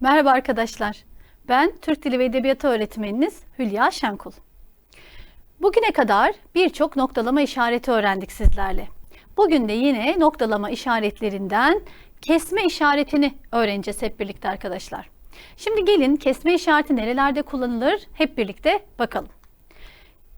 Merhaba arkadaşlar. Ben Türk Dili ve Edebiyatı öğretmeniniz Hülya Şenkul. Bugüne kadar birçok noktalama işareti öğrendik sizlerle. Bugün de yine noktalama işaretlerinden kesme işaretini öğreneceğiz hep birlikte arkadaşlar. Şimdi gelin kesme işareti nerelerde kullanılır hep birlikte bakalım.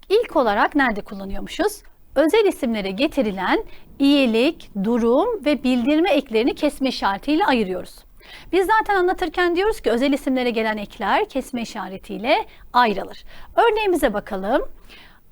İlk olarak nerede kullanıyormuşuz? Özel isimlere getirilen iyilik, durum ve bildirme eklerini kesme işaretiyle ayırıyoruz. Biz zaten anlatırken diyoruz ki özel isimlere gelen ekler kesme işaretiyle ayrılır. Örneğimize bakalım.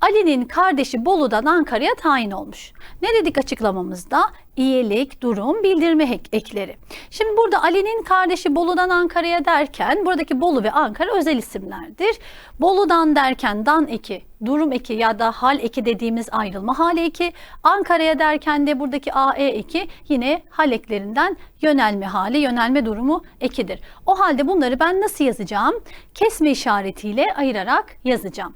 Ali'nin kardeşi Bolu'dan Ankara'ya tayin olmuş. Ne dedik açıklamamızda? İyilik, durum, bildirme ek- ekleri. Şimdi burada Ali'nin kardeşi Bolu'dan Ankara'ya derken buradaki Bolu ve Ankara özel isimlerdir. Bolu'dan derken dan eki, durum eki ya da hal eki dediğimiz ayrılma hal eki. Ankara'ya derken de buradaki AE eki yine hal eklerinden yönelme hali, yönelme durumu ekidir. O halde bunları ben nasıl yazacağım? Kesme işaretiyle ayırarak yazacağım.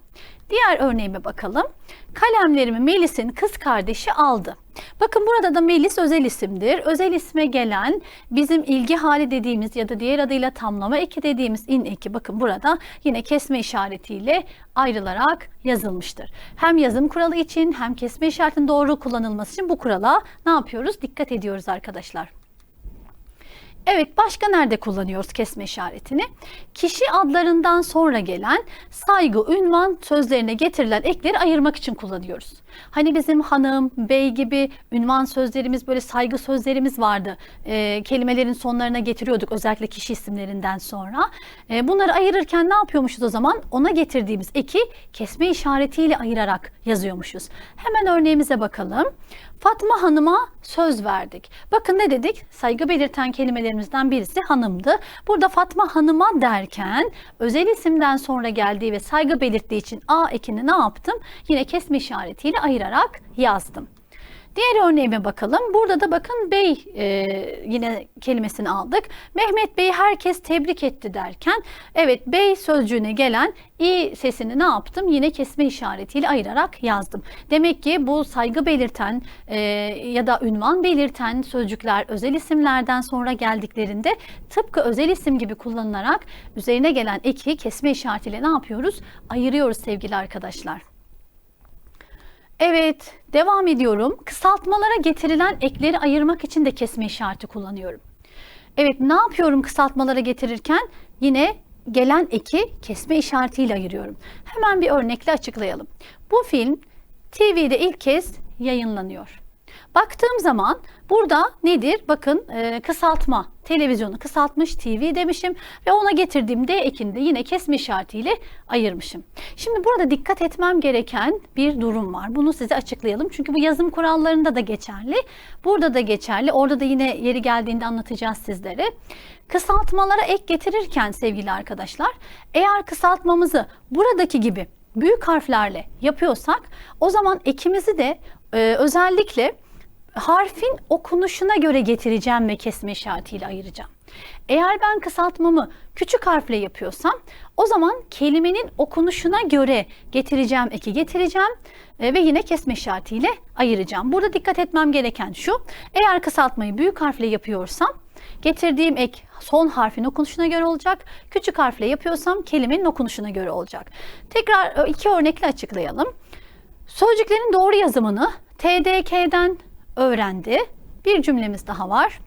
Diğer örneğime bakalım. Kalemlerimi Melis'in kız kardeşi aldı. Bakın burada da Melis özel isimdir. Özel isme gelen bizim ilgi hali dediğimiz ya da diğer adıyla tamlama eki dediğimiz in eki bakın burada yine kesme işaretiyle ayrılarak yazılmıştır. Hem yazım kuralı için hem kesme işaretinin doğru kullanılması için bu kurala ne yapıyoruz? Dikkat ediyoruz arkadaşlar. Evet başka nerede kullanıyoruz kesme işaretini? Kişi adlarından sonra gelen saygı, ünvan sözlerine getirilen ekleri ayırmak için kullanıyoruz. Hani bizim hanım, bey gibi ünvan sözlerimiz böyle saygı sözlerimiz vardı. Ee, kelimelerin sonlarına getiriyorduk özellikle kişi isimlerinden sonra. Ee, bunları ayırırken ne yapıyormuşuz o zaman? Ona getirdiğimiz eki kesme işaretiyle ayırarak yazıyormuşuz. Hemen örneğimize bakalım. Fatma Hanım'a söz verdik. Bakın ne dedik? Saygı belirten kelimelerimizden birisi hanımdı. Burada Fatma Hanım'a derken özel isimden sonra geldiği ve saygı belirttiği için A ekini ne yaptım? Yine kesme işaretiyle ayırarak yazdım. Diğer örneğime bakalım. Burada da bakın bey e, yine kelimesini aldık. Mehmet Bey'i herkes tebrik etti derken evet bey sözcüğüne gelen i sesini ne yaptım? Yine kesme işaretiyle ayırarak yazdım. Demek ki bu saygı belirten e, ya da ünvan belirten sözcükler özel isimlerden sonra geldiklerinde tıpkı özel isim gibi kullanılarak üzerine gelen eki kesme işaretiyle ne yapıyoruz? Ayırıyoruz sevgili arkadaşlar. Evet, devam ediyorum. Kısaltmalara getirilen ekleri ayırmak için de kesme işareti kullanıyorum. Evet, ne yapıyorum kısaltmalara getirirken? Yine gelen eki kesme işaretiyle ayırıyorum. Hemen bir örnekle açıklayalım. Bu film TV'de ilk kez yayınlanıyor. Baktığım zaman burada nedir? Bakın e, kısaltma, televizyonu kısaltmış TV demişim ve ona getirdiğim D ekini de yine kesme işaretiyle ayırmışım. Şimdi burada dikkat etmem gereken bir durum var. Bunu size açıklayalım. Çünkü bu yazım kurallarında da geçerli. Burada da geçerli. Orada da yine yeri geldiğinde anlatacağız sizlere. Kısaltmalara ek getirirken sevgili arkadaşlar, eğer kısaltmamızı buradaki gibi büyük harflerle yapıyorsak o zaman ekimizi de e, özellikle harfin okunuşuna göre getireceğim ve kesme işaretiyle ayıracağım. Eğer ben kısaltmamı küçük harfle yapıyorsam o zaman kelimenin okunuşuna göre getireceğim eki getireceğim e, ve yine kesme işaretiyle ayıracağım. Burada dikkat etmem gereken şu. Eğer kısaltmayı büyük harfle yapıyorsam getirdiğim ek son harfin okunuşuna göre olacak. Küçük harfle yapıyorsam kelimenin okunuşuna göre olacak. Tekrar e, iki örnekle açıklayalım. Sözcüklerin doğru yazımını TDK'den öğrendi. Bir cümlemiz daha var.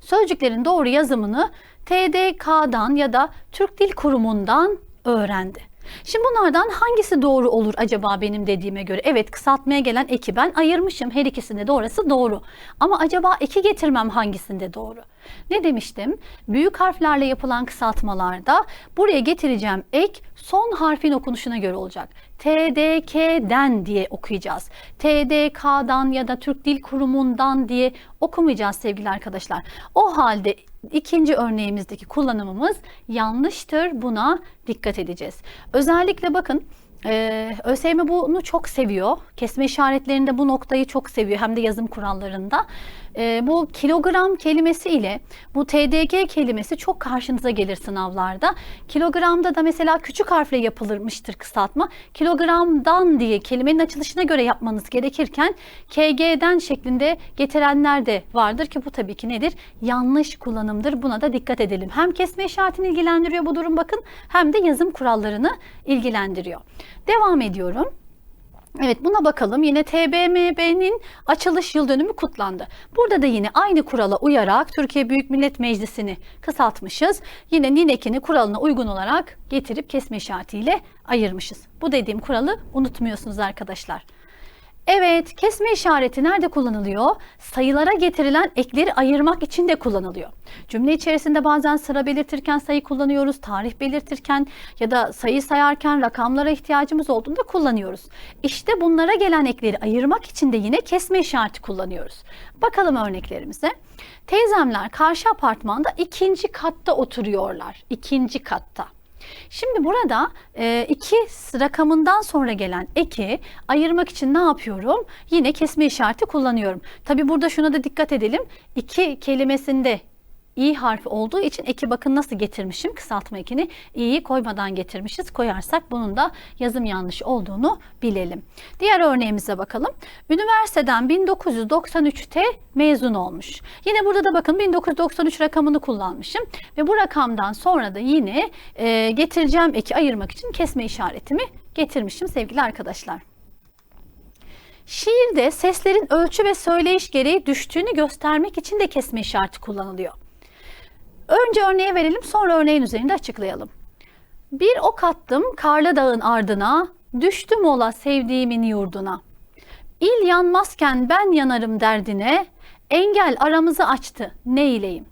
Sözcüklerin doğru yazımını TDK'dan ya da Türk Dil Kurumu'ndan öğrendi. Şimdi bunlardan hangisi doğru olur acaba benim dediğime göre? Evet kısaltmaya gelen eki ben ayırmışım. Her ikisinde de orası doğru. Ama acaba eki getirmem hangisinde doğru? Ne demiştim? Büyük harflerle yapılan kısaltmalarda buraya getireceğim ek son harfin okunuşuna göre olacak. TDK'den diye okuyacağız. TDK'dan ya da Türk Dil Kurumu'ndan diye okumayacağız sevgili arkadaşlar. O halde ikinci örneğimizdeki kullanımımız yanlıştır. Buna dikkat edeceğiz. Özellikle bakın ee, ÖSYM bunu çok seviyor. Kesme işaretlerinde bu noktayı çok seviyor. Hem de yazım kurallarında. E, bu kilogram kelimesi ile bu TDG kelimesi çok karşınıza gelir sınavlarda. Kilogramda da mesela küçük harfle yapılırmıştır kısaltma. Kilogramdan diye kelimenin açılışına göre yapmanız gerekirken KG'den şeklinde getirenler de vardır ki bu tabii ki nedir? Yanlış kullanımdır. Buna da dikkat edelim. Hem kesme işaretini ilgilendiriyor bu durum bakın hem de yazım kurallarını ilgilendiriyor. Devam ediyorum. Evet buna bakalım. Yine TBMM'nin açılış yıl dönümü kutlandı. Burada da yine aynı kurala uyarak Türkiye Büyük Millet Meclisi'ni kısaltmışız. Yine NİNEK'ini kuralına uygun olarak getirip kesme işaretiyle ayırmışız. Bu dediğim kuralı unutmuyorsunuz arkadaşlar. Evet, kesme işareti nerede kullanılıyor? Sayılara getirilen ekleri ayırmak için de kullanılıyor. Cümle içerisinde bazen sıra belirtirken sayı kullanıyoruz, tarih belirtirken ya da sayı sayarken rakamlara ihtiyacımız olduğunda kullanıyoruz. İşte bunlara gelen ekleri ayırmak için de yine kesme işareti kullanıyoruz. Bakalım örneklerimize. Teyzemler karşı apartmanda ikinci katta oturuyorlar. İkinci katta. Şimdi burada e, iki rakamından sonra gelen eki ayırmak için ne yapıyorum? Yine kesme işareti kullanıyorum. Tabi burada şuna da dikkat edelim. İki kelimesinde i harfi olduğu için eki bakın nasıl getirmişim kısaltma ekini i'yi koymadan getirmişiz. Koyarsak bunun da yazım yanlış olduğunu bilelim. Diğer örneğimize bakalım. Üniversiteden 1993'te mezun olmuş. Yine burada da bakın 1993 rakamını kullanmışım ve bu rakamdan sonra da yine e, getireceğim eki ayırmak için kesme işaretimi getirmişim sevgili arkadaşlar. Şiirde seslerin ölçü ve söyleyiş gereği düştüğünü göstermek için de kesme işareti kullanılıyor. Önce örneği verelim sonra örneğin üzerinde açıklayalım. Bir ok attım karlı dağın ardına, düştüm ola sevdiğimin yurduna. İl yanmazken ben yanarım derdine, engel aramızı açtı ne eyleyim.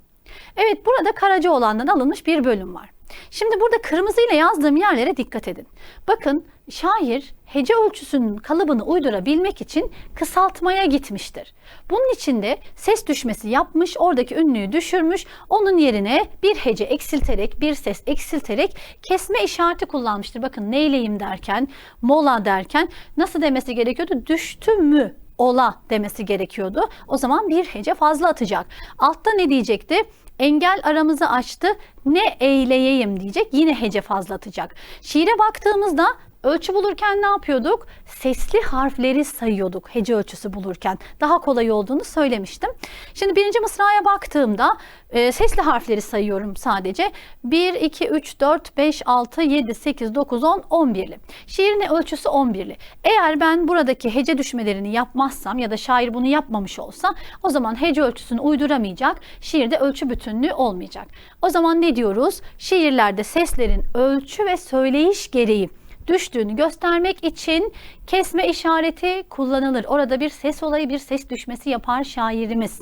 Evet burada Karacaoğlan'dan alınmış bir bölüm var. Şimdi burada kırmızıyla yazdığım yerlere dikkat edin. Bakın şair hece ölçüsünün kalıbını uydurabilmek için kısaltmaya gitmiştir. Bunun için de ses düşmesi yapmış, oradaki ünlüyü düşürmüş, onun yerine bir hece eksilterek, bir ses eksilterek kesme işareti kullanmıştır. Bakın neyleyim derken, mola derken nasıl demesi gerekiyordu? Düştü mü? Ola demesi gerekiyordu. O zaman bir hece fazla atacak. Altta ne diyecekti? Engel aramızı açtı. Ne eyleyeyim diyecek. Yine hece fazlatacak. Şiire baktığımızda Ölçü bulurken ne yapıyorduk? Sesli harfleri sayıyorduk hece ölçüsü bulurken. Daha kolay olduğunu söylemiştim. Şimdi birinci mısraya baktığımda e, sesli harfleri sayıyorum sadece. 1, 2, 3, 4, 5, 6, 7, 8, 9, 10, 11'li. Şiirin ölçüsü 11'li. Eğer ben buradaki hece düşmelerini yapmazsam ya da şair bunu yapmamış olsa o zaman hece ölçüsünü uyduramayacak. Şiirde ölçü bütünlüğü olmayacak. O zaman ne diyoruz? Şiirlerde seslerin ölçü ve söyleyiş gereği düştüğünü göstermek için kesme işareti kullanılır. Orada bir ses olayı, bir ses düşmesi yapar şairimiz.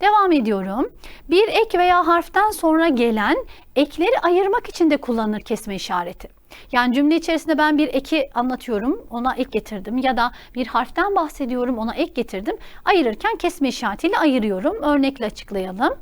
Devam ediyorum. Bir ek veya harften sonra gelen ekleri ayırmak için de kullanılır kesme işareti. Yani cümle içerisinde ben bir eki anlatıyorum, ona ek getirdim ya da bir harften bahsediyorum, ona ek getirdim. Ayırırken kesme işaretiyle ayırıyorum. Örnekle açıklayalım.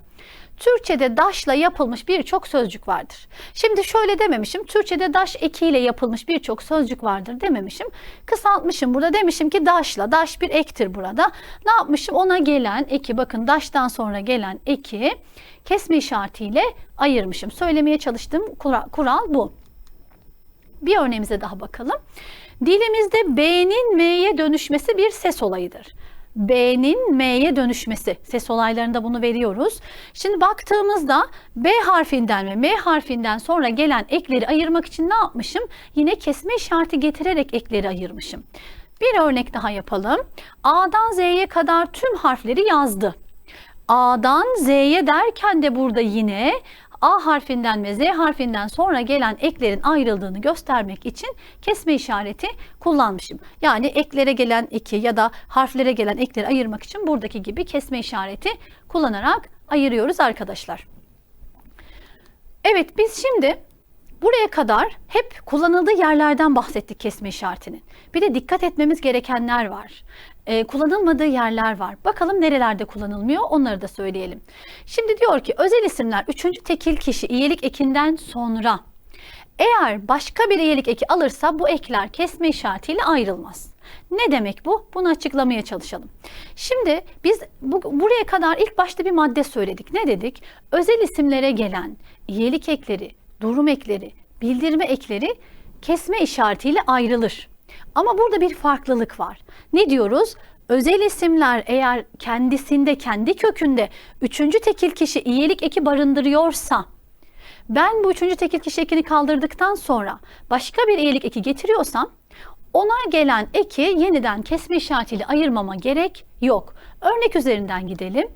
Türkçe'de daşla yapılmış birçok sözcük vardır. Şimdi şöyle dememişim. Türkçe'de daş ekiyle yapılmış birçok sözcük vardır dememişim. Kısaltmışım burada demişim ki daşla. Daş bir ektir burada. Ne yapmışım? Ona gelen eki bakın daştan sonra gelen eki kesme işaretiyle ayırmışım. Söylemeye çalıştığım kural, bu. Bir örneğimize daha bakalım. Dilimizde B'nin M'ye dönüşmesi bir ses olayıdır. B'nin M'ye dönüşmesi. Ses olaylarında bunu veriyoruz. Şimdi baktığımızda B harfinden ve M harfinden sonra gelen ekleri ayırmak için ne yapmışım? Yine kesme işareti getirerek ekleri ayırmışım. Bir örnek daha yapalım. A'dan Z'ye kadar tüm harfleri yazdı. A'dan Z'ye derken de burada yine A harfinden ve Z harfinden sonra gelen eklerin ayrıldığını göstermek için kesme işareti kullanmışım. Yani eklere gelen eki ya da harflere gelen ekleri ayırmak için buradaki gibi kesme işareti kullanarak ayırıyoruz arkadaşlar. Evet biz şimdi Buraya kadar hep kullanıldığı yerlerden bahsettik kesme işaretinin. Bir de dikkat etmemiz gerekenler var. Ee, kullanılmadığı yerler var. Bakalım nerelerde kullanılmıyor onları da söyleyelim. Şimdi diyor ki özel isimler üçüncü tekil kişi iyilik ekinden sonra eğer başka bir iyilik eki alırsa bu ekler kesme işaretiyle ayrılmaz. Ne demek bu? Bunu açıklamaya çalışalım. Şimdi biz bu, buraya kadar ilk başta bir madde söyledik. Ne dedik? Özel isimlere gelen iyilik ekleri, durum ekleri, bildirme ekleri kesme işaretiyle ayrılır. Ama burada bir farklılık var. Ne diyoruz? Özel isimler eğer kendisinde, kendi kökünde üçüncü tekil kişi iyilik eki barındırıyorsa, ben bu üçüncü tekil kişi ekini kaldırdıktan sonra başka bir iyilik eki getiriyorsam, ona gelen eki yeniden kesme işaretiyle ayırmama gerek yok. Örnek üzerinden gidelim.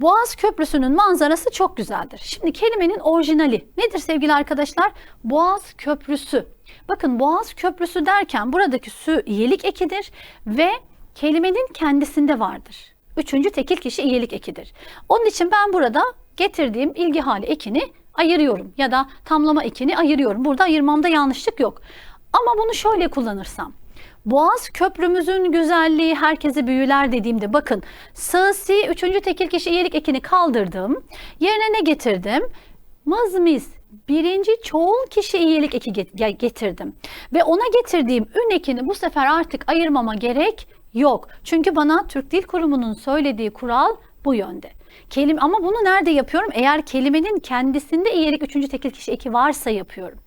Boğaz Köprüsü'nün manzarası çok güzeldir. Şimdi kelimenin orijinali nedir sevgili arkadaşlar? Boğaz Köprüsü. Bakın Boğaz Köprüsü derken buradaki sü iyilik ekidir ve kelimenin kendisinde vardır. Üçüncü tekil kişi iyilik ekidir. Onun için ben burada getirdiğim ilgi hali ekini ayırıyorum ya da tamlama ekini ayırıyorum. Burada ayırmamda yanlışlık yok. Ama bunu şöyle kullanırsam. Boğaz köprümüzün güzelliği herkesi büyüler dediğimde bakın sığsi üçüncü tekil kişi iyilik ekini kaldırdım. Yerine ne getirdim? Mızmiz birinci çoğul kişi iyilik eki getirdim. Ve ona getirdiğim ün ekini bu sefer artık ayırmama gerek yok. Çünkü bana Türk Dil Kurumu'nun söylediği kural bu yönde. Kelime, ama bunu nerede yapıyorum? Eğer kelimenin kendisinde iyilik üçüncü tekil kişi eki varsa yapıyorum.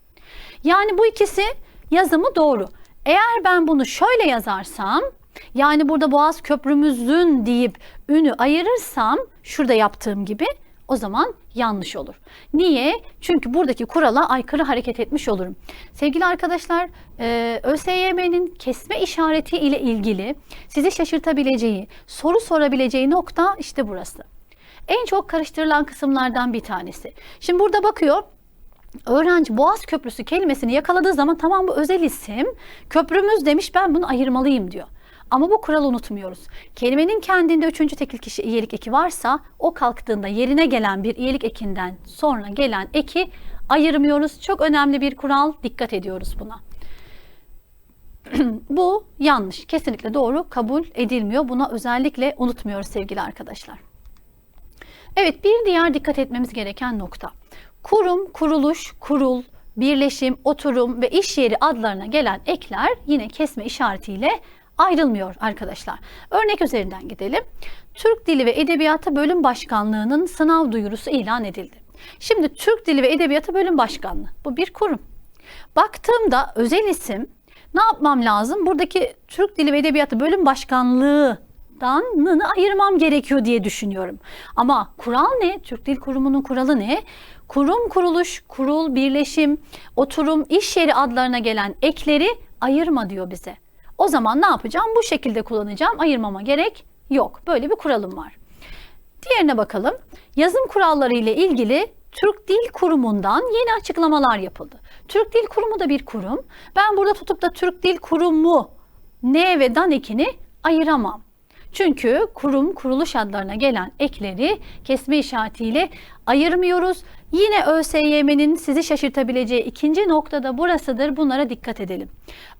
Yani bu ikisi yazımı doğru. Eğer ben bunu şöyle yazarsam yani burada Boğaz Köprümüzün deyip ünü ayırırsam şurada yaptığım gibi o zaman yanlış olur. Niye? Çünkü buradaki kurala aykırı hareket etmiş olurum. Sevgili arkadaşlar, e, ÖSYM'nin kesme işareti ile ilgili sizi şaşırtabileceği, soru sorabileceği nokta işte burası. En çok karıştırılan kısımlardan bir tanesi. Şimdi burada bakıyor, öğrenci Boğaz Köprüsü kelimesini yakaladığı zaman tamam bu özel isim, köprümüz demiş ben bunu ayırmalıyım diyor. Ama bu kuralı unutmuyoruz. Kelimenin kendinde üçüncü tekil kişi iyilik eki varsa o kalktığında yerine gelen bir iyilik ekinden sonra gelen eki ayırmıyoruz. Çok önemli bir kural. Dikkat ediyoruz buna. bu yanlış. Kesinlikle doğru kabul edilmiyor. Buna özellikle unutmuyoruz sevgili arkadaşlar. Evet bir diğer dikkat etmemiz gereken nokta. Kurum, kuruluş, kurul, birleşim, oturum ve iş yeri adlarına gelen ekler yine kesme işaretiyle ayrılmıyor arkadaşlar. Örnek üzerinden gidelim. Türk Dili ve Edebiyatı Bölüm Başkanlığı'nın sınav duyurusu ilan edildi. Şimdi Türk Dili ve Edebiyatı Bölüm Başkanlığı bu bir kurum. Baktığımda özel isim ne yapmam lazım? Buradaki Türk Dili ve Edebiyatı Bölüm Başkanlığı danını ayırmam gerekiyor diye düşünüyorum. Ama kural ne? Türk Dil Kurumu'nun kuralı ne? Kurum, kuruluş, kurul, birleşim, oturum, iş yeri adlarına gelen ekleri ayırma diyor bize. O zaman ne yapacağım? Bu şekilde kullanacağım. Ayırmama gerek yok. Böyle bir kuralım var. Diğerine bakalım. Yazım kuralları ile ilgili Türk Dil Kurumu'ndan yeni açıklamalar yapıldı. Türk Dil Kurumu da bir kurum. Ben burada tutup da Türk Dil Kurumu ne ve dan ekini ayıramam. Çünkü kurum kuruluş adlarına gelen ekleri kesme işaretiyle ayırmıyoruz. Yine ÖSYM'nin sizi şaşırtabileceği ikinci nokta da burasıdır. Bunlara dikkat edelim.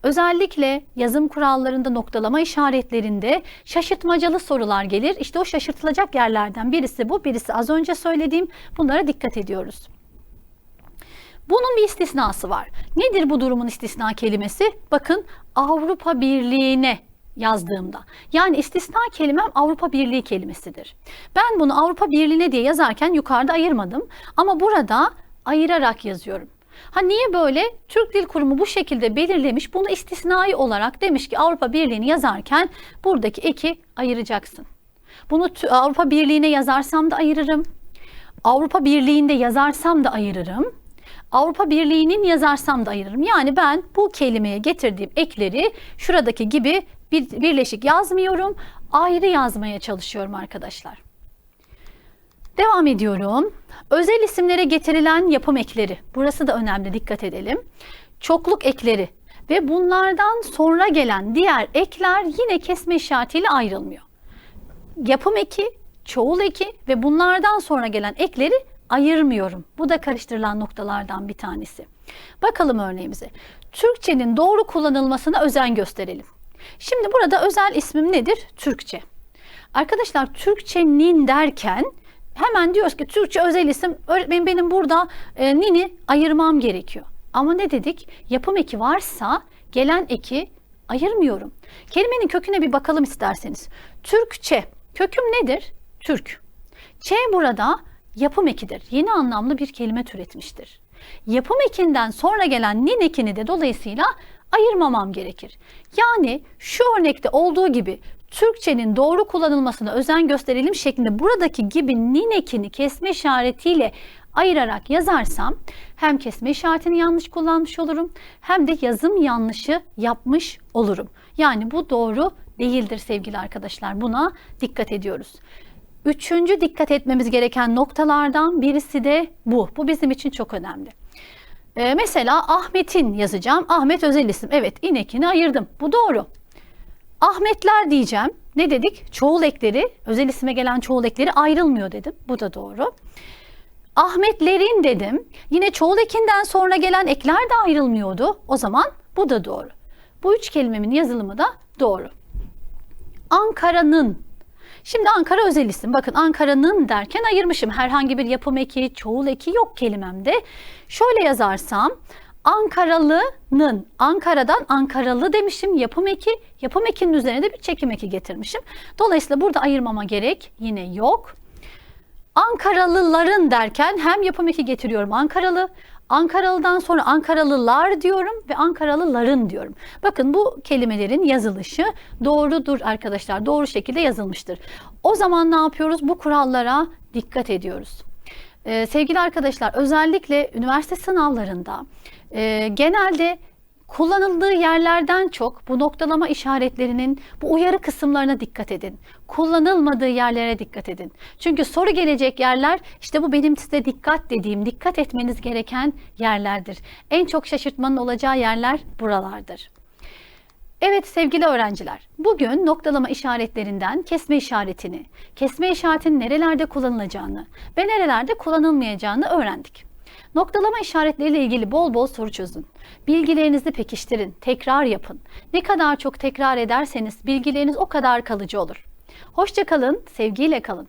Özellikle yazım kurallarında noktalama işaretlerinde şaşırtmacalı sorular gelir. İşte o şaşırtılacak yerlerden birisi bu, birisi az önce söylediğim. Bunlara dikkat ediyoruz. Bunun bir istisnası var. Nedir bu durumun istisna kelimesi? Bakın Avrupa Birliği'ne yazdığımda. Yani istisna kelimem Avrupa Birliği kelimesidir. Ben bunu Avrupa Birliği'ne diye yazarken yukarıda ayırmadım ama burada ayırarak yazıyorum. Ha niye böyle? Türk Dil Kurumu bu şekilde belirlemiş. Bunu istisnai olarak demiş ki Avrupa Birliği'ni yazarken buradaki eki ayıracaksın. Bunu Avrupa Birliği'ne yazarsam da ayırırım. Avrupa Birliği'nde yazarsam da ayırırım. Avrupa Birliği'nin yazarsam da ayırırım. Yani ben bu kelimeye getirdiğim ekleri şuradaki gibi bir, birleşik yazmıyorum. Ayrı yazmaya çalışıyorum arkadaşlar. Devam ediyorum. Özel isimlere getirilen yapım ekleri. Burası da önemli dikkat edelim. Çokluk ekleri ve bunlardan sonra gelen diğer ekler yine kesme işaretiyle ayrılmıyor. Yapım eki, çoğul eki ve bunlardan sonra gelen ekleri ayırmıyorum. Bu da karıştırılan noktalardan bir tanesi. Bakalım örneğimize. Türkçenin doğru kullanılmasına özen gösterelim. Şimdi burada özel ismim nedir? Türkçe. Arkadaşlar Türkçenin derken hemen diyoruz ki Türkçe özel isim öğretmenim benim burada e, nini ayırmam gerekiyor. Ama ne dedik? Yapım eki varsa gelen eki ayırmıyorum. Kelimenin köküne bir bakalım isterseniz. Türkçe. Köküm nedir? Türk. Ç burada yapım ekidir. Yeni anlamlı bir kelime türetmiştir. Yapım ekinden sonra gelen nin ekini de dolayısıyla ayırmamam gerekir. Yani şu örnekte olduğu gibi Türkçenin doğru kullanılmasına özen gösterelim şeklinde buradaki gibi nin ekini kesme işaretiyle ayırarak yazarsam hem kesme işaretini yanlış kullanmış olurum hem de yazım yanlışı yapmış olurum. Yani bu doğru değildir sevgili arkadaşlar. Buna dikkat ediyoruz. Üçüncü dikkat etmemiz gereken noktalardan birisi de bu. Bu bizim için çok önemli. Ee, mesela Ahmet'in yazacağım. Ahmet özel isim. Evet inekini ayırdım. Bu doğru. Ahmetler diyeceğim. Ne dedik? Çoğul ekleri, özel isime gelen çoğul ekleri ayrılmıyor dedim. Bu da doğru. Ahmetlerin dedim. Yine çoğul ekinden sonra gelen ekler de ayrılmıyordu. O zaman bu da doğru. Bu üç kelimemin yazılımı da doğru. Ankara'nın. Şimdi Ankara özel isim. Bakın Ankara'nın derken ayırmışım. Herhangi bir yapım eki, çoğul eki yok kelimemde. Şöyle yazarsam Ankaralı'nın, Ankara'dan Ankaralı demişim yapım eki, yapım ekinin üzerine de bir çekim eki getirmişim. Dolayısıyla burada ayırmama gerek yine yok. Ankaralıların derken hem yapım eki getiriyorum Ankaralı, Ankaralı'dan sonra Ankaralılar diyorum ve Ankaralıların diyorum. Bakın bu kelimelerin yazılışı doğrudur arkadaşlar. Doğru şekilde yazılmıştır. O zaman ne yapıyoruz? Bu kurallara dikkat ediyoruz. Ee, sevgili arkadaşlar özellikle üniversite sınavlarında e, genelde kullanıldığı yerlerden çok bu noktalama işaretlerinin bu uyarı kısımlarına dikkat edin. Kullanılmadığı yerlere dikkat edin. Çünkü soru gelecek yerler işte bu benim size dikkat dediğim, dikkat etmeniz gereken yerlerdir. En çok şaşırtmanın olacağı yerler buralardır. Evet sevgili öğrenciler, bugün noktalama işaretlerinden kesme işaretini, kesme işaretinin nerelerde kullanılacağını ve nerelerde kullanılmayacağını öğrendik. Noktalama işaretleriyle ilgili bol bol soru çözün. Bilgilerinizi pekiştirin, tekrar yapın. Ne kadar çok tekrar ederseniz bilgileriniz o kadar kalıcı olur. Hoşça kalın, sevgiyle kalın.